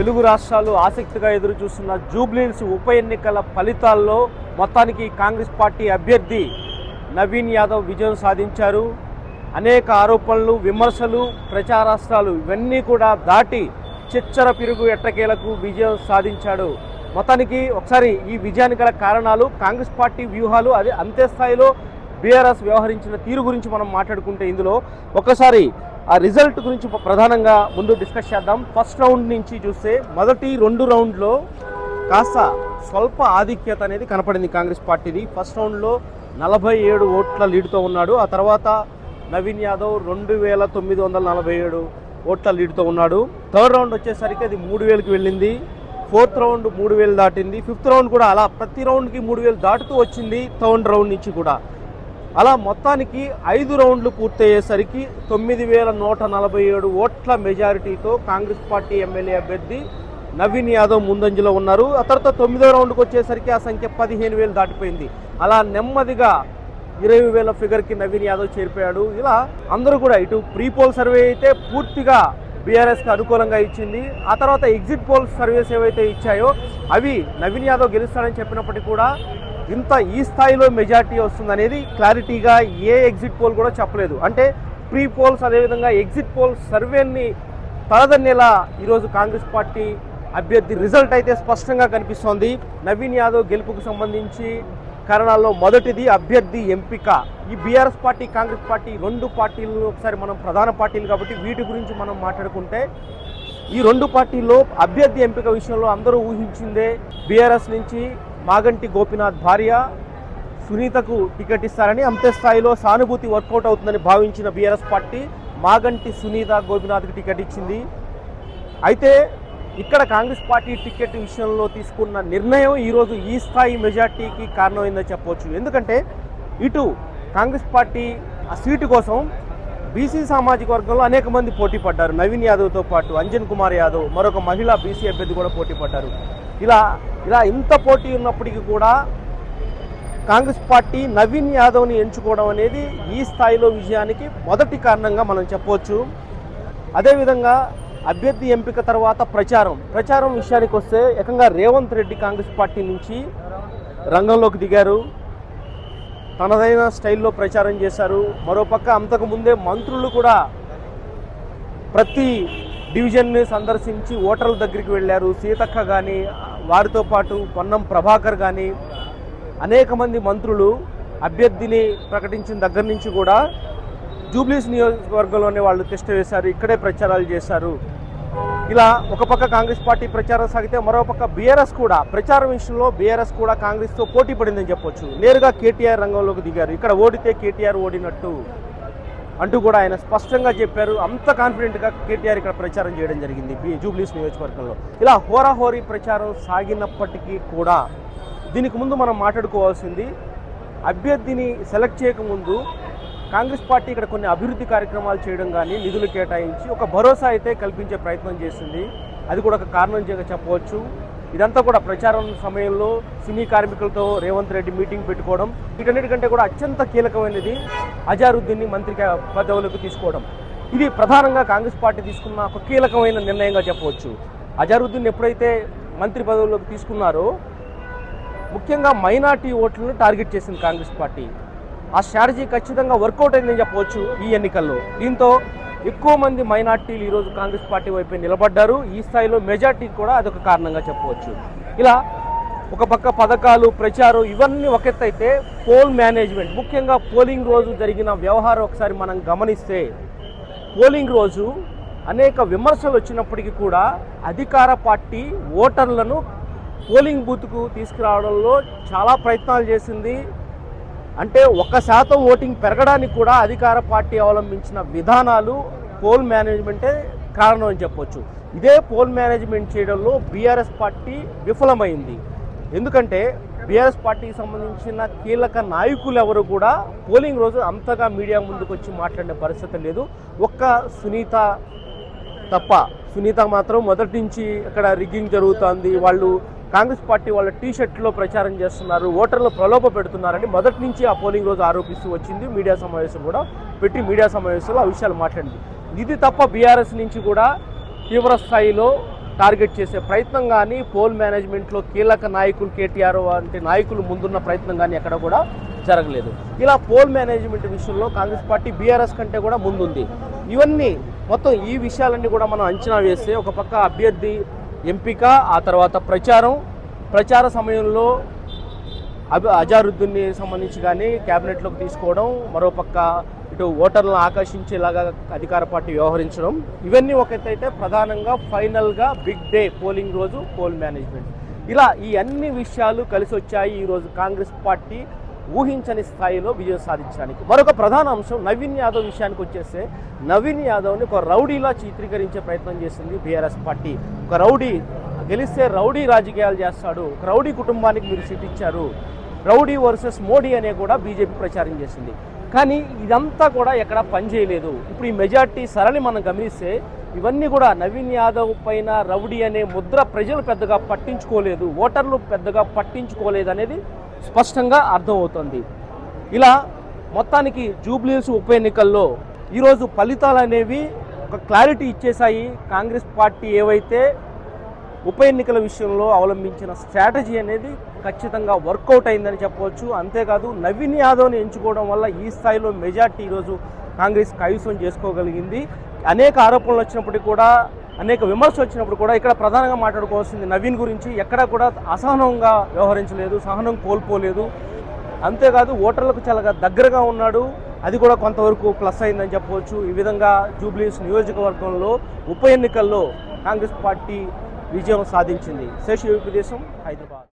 తెలుగు రాష్ట్రాలు ఆసక్తిగా ఎదురు చూస్తున్న జూబ్లీహిల్స్ ఉప ఎన్నికల ఫలితాల్లో మొత్తానికి కాంగ్రెస్ పార్టీ అభ్యర్థి నవీన్ యాదవ్ విజయం సాధించారు. అనేక ఆరోపణలు విమర్శలు ప్రచారాస్త్రాలు ఇవన్నీ కూడా దాటి చిచ్చర పిరుగు ఎట్టకేలకు విజయం సాధించాడు. మొత్తానికి ఒకసారి ఈ విజయానికి గల కారణాలు కాంగ్రెస్ పార్టీ వ్యూహాలు అదే అంతే స్థాయిలో బీఆర్ఎస్ వ్యవహరించిన తీరు గురించి మనం మాట్లాడుకుంటే ఇందులో ఒకసారి ఆ రిజల్ట్ గురించి ప్రధానంగా ముందు డిస్కస్ చేద్దాం. ఫస్ట్ రౌండ్ నుంచి చూస్తే మొదటి రెండు రౌండ్లో కాస్త స్వల్ప ఆధిక్యత అనేది కనపడింది కాంగ్రెస్ పార్టీది. ఫస్ట్ రౌండ్లో నలభై ఏడు ఓట్ల లీడ్తో ఉన్నాడు. ఆ తర్వాత నవీన్ యాదవ్ రెండు వేల తొమ్మిది వందల నలభై ఏడు ఓట్ల లీడ్తో ఉన్నాడు. థర్డ్ రౌండ్ వచ్చేసరికి అది మూడు వేలకు వెళ్ళింది. ఫోర్త్ రౌండ్ మూడు వేలు దాటింది. ఫిఫ్త్ రౌండ్ కూడా అలా ప్రతి రౌండ్కి మూడు వేలు దాటుతూ వచ్చింది. థర్డ్ రౌండ్ నుంచి కూడా అలా మొత్తానికి ఐదు రౌండ్లు పూర్తయ్యేసరికి తొమ్మిది వేల నూట నలభై ఏడు ఓట్ల మెజారిటీతో కాంగ్రెస్ పార్టీ ఎమ్మెల్యే అభ్యర్థి నవీన్ యాదవ్ ముందంజలో ఉన్నారు. ఆ తర్వాత తొమ్మిదో రౌండ్కి వచ్చేసరికి ఆ సంఖ్య పదిహేను వేలు దాటిపోయింది. అలా నెమ్మదిగా ఇరవై వేల ఫిగర్కి నవీన్ యాదవ్ చేరిపోయాడు. ఇలా అందరూ కూడా ఇటు ప్రీ పోల్ సర్వే అయితే పూర్తిగా బీఆర్ఎస్కి అనుకూలంగా ఇచ్చింది. ఆ తర్వాత ఎగ్జిట్ పోల్ సర్వేస్ ఏవైతే ఇచ్చాయో అవి నవీన్ యాదవ్ గెలుస్తాడని చెప్పినప్పటికీ కూడా ఇంత ఈ స్థాయిలో మెజార్టీ వస్తుందనేది క్లారిటీగా ఏ ఎగ్జిట్ పోల్ కూడా చెప్పలేదు. అంటే ప్రీ పోల్స్ అదేవిధంగా ఎగ్జిట్ పోల్ సర్వేని తలదన్నేలా ఈరోజు కాంగ్రెస్ పార్టీ అభ్యర్థి రిజల్ట్ అయితే స్పష్టంగా కనిపిస్తోంది. నవీన్ యాదవ్ గెలుపుకు సంబంధించి కారణాల్లో మొదటిది అభ్యర్థి ఎంపిక. ఈ బీఆర్ఎస్ పార్టీ కాంగ్రెస్ పార్టీ రెండు పార్టీలు ఒకసారి మనం ప్రధాన పార్టీలు కాబట్టి వీటి గురించి మనం మాట్లాడుకుంటే ఈ రెండు పార్టీల్లో అభ్యర్థి ఎంపిక విషయంలో అందరూ ఊహించిందే బీఆర్ఎస్ నుంచి మాగంటి గోపినాథ్ భార్య సునీతకు టికెట్ ఇస్తారని అంతే స్థాయిలో సానుభూతి వర్కౌట్ అవుతుందని భావించిన బీఆర్ఎస్ పార్టీ మాగంటి సునీత గోపినాథ్కి టికెట్ ఇచ్చింది. అయితే ఇక్కడ కాంగ్రెస్ పార్టీ టికెట్ విషయంలో తీసుకున్న నిర్ణయం ఈరోజు ఈ స్థాయి మెజార్టీకి కారణమైందని చెప్పవచ్చు. ఎందుకంటే ఇటు కాంగ్రెస్ పార్టీ ఆ సీటు కోసం బీసీ సామాజిక వర్గంలో అనేక మంది పోటీ పడ్డారు. నవీన్ యాదవ్తో పాటు అంజన్ కుమార్ యాదవ్ మరొక మహిళా బీసీ అభ్యర్థి కూడా పోటీ పడ్డారు. ఇలా ఇలా ఇంత పోటీ ఉన్నప్పటికీ కూడా కాంగ్రెస్ పార్టీ నవీన్ యాదవ్ని ఎంచుకోవడం అనేది ఈ స్థాయిలో విజయానికి మొదటి కారణంగా మనం చెప్పవచ్చు. అదేవిధంగా అభ్యర్థి ఎంపిక తర్వాత ప్రచారం. ప్రచారం విషయానికి వస్తే ఏకంగా రేవంత్ రెడ్డి కాంగ్రెస్ పార్టీ నుంచి రంగంలోకి దిగారు. తనదైన స్టైల్లో ప్రచారం చేశారు. మరోపక్క అంతకు ముందే మంత్రులు కూడా ప్రతి డివిజన్ని సందర్శించి ఓటర్ల దగ్గరికి వెళ్ళారు. సీతక్క కానీ వారితో పాటు పొన్నం ప్రభాకర్ కానీ అనేక మంది మంత్రులు అభ్యర్థిని ప్రకటించిన దగ్గర నుంచి కూడా జూబ్లీస్ నియోజకవర్గంలోనే వాళ్ళు టెస్ట్ వేశారు ఇక్కడే ప్రచారాలు చేశారు. ఇలా ఒక పక్క కాంగ్రెస్ పార్టీ ప్రచారం సాగితే మరోపక్క బీఆర్ఎస్ కూడా ప్రచారం విషయంలో బీఆర్ఎస్ కూడా కాంగ్రెస్తో పోటీ పడిందని చెప్పొచ్చు. నేరుగా కేటీఆర్ రంగంలోకి దిగారు. ఇక్కడ ఓడితే కేటీఆర్ ఓడినట్టు. అంటూ కూడా ఆయన స్పష్టంగా చెప్పారు. అంత కాన్ఫిడెంట్గా కేటీఆర్ ఇక్కడ ప్రచారం చేయడం జరిగింది జూబ్లీస్ నియోజకవర్గంలో. ఇలా హోరాహోరీ ప్రచారం సాగినప్పటికీ కూడా దీనికి ముందు మనం మాట్లాడుకోవాల్సింది అభ్యర్థిని సెలెక్ట్ చేయకముందు కాంగ్రెస్ పార్టీ ఇక్కడ కొన్ని అభివృద్ధి కార్యక్రమాలు చేయడం కానీ నిధులు కేటాయించి ఒక భరోసా అయితే కల్పించే ప్రయత్నం చేసింది. అది కూడా ఒక కారణం చెప్పవచ్చు. ఇదంతా కూడా ప్రచారం సమయంలో సినీ కార్మికులతో రేవంత్ రెడ్డి మీటింగ్ పెట్టుకోవడం వీటన్నిటికంటే కూడా అత్యంత కీలకమైనది అజారుద్దీన్ని మంత్రి పదవులకు తీసుకోవడం. ఇది ప్రధానంగా కాంగ్రెస్ పార్టీ తీసుకున్న ఒక కీలకమైన నిర్ణయంగా చెప్పవచ్చు. అజారుద్దీన్ ఎప్పుడైతే మంత్రి పదవుల్లోకి తీసుకున్నారో ముఖ్యంగా మైనార్టీ ఓట్లను టార్గెట్ చేసింది కాంగ్రెస్ పార్టీ. ఆ స్ట్రాటజీ ఖచ్చితంగా వర్కౌట్ అయిందని చెప్పవచ్చు ఈ ఎన్నికల్లో. దీంతో ఎక్కువ మంది మైనార్టీలు ఈరోజు కాంగ్రెస్ పార్టీ వైపే నిలబడ్డారు. ఈ స్థాయిలో మెజార్టీ కూడా అదొక కారణంగా చెప్పవచ్చు. ఇలా ఒక పక్క పథకాలు ప్రచారం ఇవన్నీ ఒక పోల్ మేనేజ్మెంట్ ముఖ్యంగా పోలింగ్ రోజు జరిగిన వ్యవహారం ఒకసారి మనం గమనిస్తే పోలింగ్ రోజు అనేక విమర్శలు వచ్చినప్పటికీ కూడా అధికార పార్టీ ఓటర్లను పోలింగ్ బూత్కు తీసుకురావడంలో చాలా ప్రయత్నాలు చేసింది. అంటే ఒక శాతం ఓటింగ్ పెరగడానికి కూడా అధికార పార్టీ అవలంబించిన విధానాలు పోల్ మేనేజ్మెంటే కారణం అని చెప్పొచ్చు. ఇదే పోల్ మేనేజ్మెంట్ చేయడంలో బీఆర్ఎస్ పార్టీ విఫలమైంది. ఎందుకంటే బీఆర్ఎస్ పార్టీకి సంబంధించిన కీలక నాయకులు ఎవరు కూడా పోలింగ్ రోజు అంతగా మీడియా ముందుకు వచ్చి మాట్లాడిన పరిస్థితి లేదు. ఒక్క సునీత తప్ప. సునీత మాత్రం మొదటి నుంచి అక్కడ రిగ్గింగ్ జరుగుతోంది. వాళ్ళు కాంగ్రెస్ పార్టీ వాళ్ళ టీ షర్ట్లో ప్రచారం చేస్తున్నారు ఓటర్లు ప్రలోభ పెడుతున్నారని మొదటి నుంచి ఆ పోలింగ్ రోజు ఆరోపిస్తూ వచ్చింది. మీడియా సమావేశం కూడా పెట్టి మీడియా సమావేశంలో ఆ విషయాలు మాట్లాడింది. ఇది తప్ప బీఆర్ఎస్ నుంచి కూడా తీవ్ర స్థాయిలో టార్గెట్ చేసే ప్రయత్నం కానీ పోల్ మేనేజ్మెంట్లో కీలక నాయకులు కేటీఆర్ వంటి నాయకులు ముందున్న ప్రయత్నం కానీ ఎక్కడ కూడా జరగలేదు. ఇలా పోల్ మేనేజ్మెంట్ విషయంలో కాంగ్రెస్ పార్టీ బీఆర్ఎస్ కంటే కూడా ముందుంది. ఇవన్నీ మొత్తం ఈ విషయాలన్నీ కూడా మనం అంచనా వేస్తే ఒక పక్క అభ్యర్థి ఎంపిక ఆ తర్వాత ప్రచారం. ప్రచార సమయంలో అభి అజారుద్దీన్ని సంబంధించి కానీ క్యాబినెట్లోకి తీసుకోవడం మరోపక్క ఇటు ఓటర్లను ఆకర్షించేలాగా అధికార పార్టీ వ్యవహరించడం. ఇవన్నీ ఒకటైతే ప్రధానంగా ఫైనల్గా బిగ్ డే పోలింగ్ రోజు పోల్ మేనేజ్మెంట్. ఇలా ఈ అన్ని విషయాలు కలిసి వచ్చాయి ఈరోజు కాంగ్రెస్ పార్టీ ఊహించని స్థాయిలో విజయం సాధించడానికి. మరొక ప్రధాన అంశం నవీన్ యాదవ్ విషయానికి వచ్చేస్తే నవీన్ యాదవ్ని ఒక రౌడీలా చిత్రీకరించే ప్రయత్నం చేసింది బీఆర్ఎస్ పార్టీ. ఒక రౌడీ గెలిస్తే రౌడీ రాజకీయాలు చేస్తాడు. ఒక రౌడీ కుటుంబానికి మీరు సీట్ ఇచ్చారు. రౌడీ వర్సెస్ మోడీ అనే కూడా బీజేపీ ప్రచారం చేసింది. కానీ ఇదంతా కూడా ఎక్కడ పనిచేయలేదు ఇప్పుడు ఈ మెజార్టీ సరళి మనం గమనిస్తే ఇవన్నీ కూడా నవీన్ యాదవ్ పైన రౌడీ అనే ముద్ర ప్రజలు పెద్దగా పట్టించుకోలేదు. ఓటర్లు పెద్దగా పట్టించుకోలేదు అనేది స్పష్టంగా అర్థమవుతుంది. ఇలా మొత్తానికి జూబ్లీస్ ఉప ఎన్నికల్లో ఈరోజు ఫలితాలు అనేవి ఒక క్లారిటీ ఇచ్చేశాయి. కాంగ్రెస్ పార్టీ ఏవైతే ఉప ఎన్నికల విషయంలో అవలంబించిన స్ట్రాటజీ అనేది ఖచ్చితంగా వర్కౌట్ అయిందని చెప్పవచ్చు. అంతేకాదు నవీన్ యాదవ్ని ఎంచుకోవడం వల్ల ఈ స్థాయిలో మెజార్టీ ఈరోజు కాంగ్రెస్ కైవసం చేసుకోగలిగింది. అనేక ఆరోపణలు వచ్చినప్పటికీ కూడా అనేక విమర్శలు వచ్చినప్పుడు కూడా ఇక్కడ ప్రధానంగా మాట్లాడుకోవాల్సింది నవీన్ గురించి ఎక్కడా కూడా అసహనంగా వ్యవహరించలేదు సహనం కోల్పోలేదు. అంతేకాదు ఓటర్లకు చాలా దగ్గరగా ఉన్నాడు. అది కూడా కొంతవరకు ప్లస్ అయిందని చెప్పవచ్చు. ఈ విధంగా జూబ్లీస్ నియోజకవర్గంలో ఉప ఎన్నికల్లో కాంగ్రెస్ పార్టీ విజయం సాధించింది. శేష దేశం హైదరాబాద్.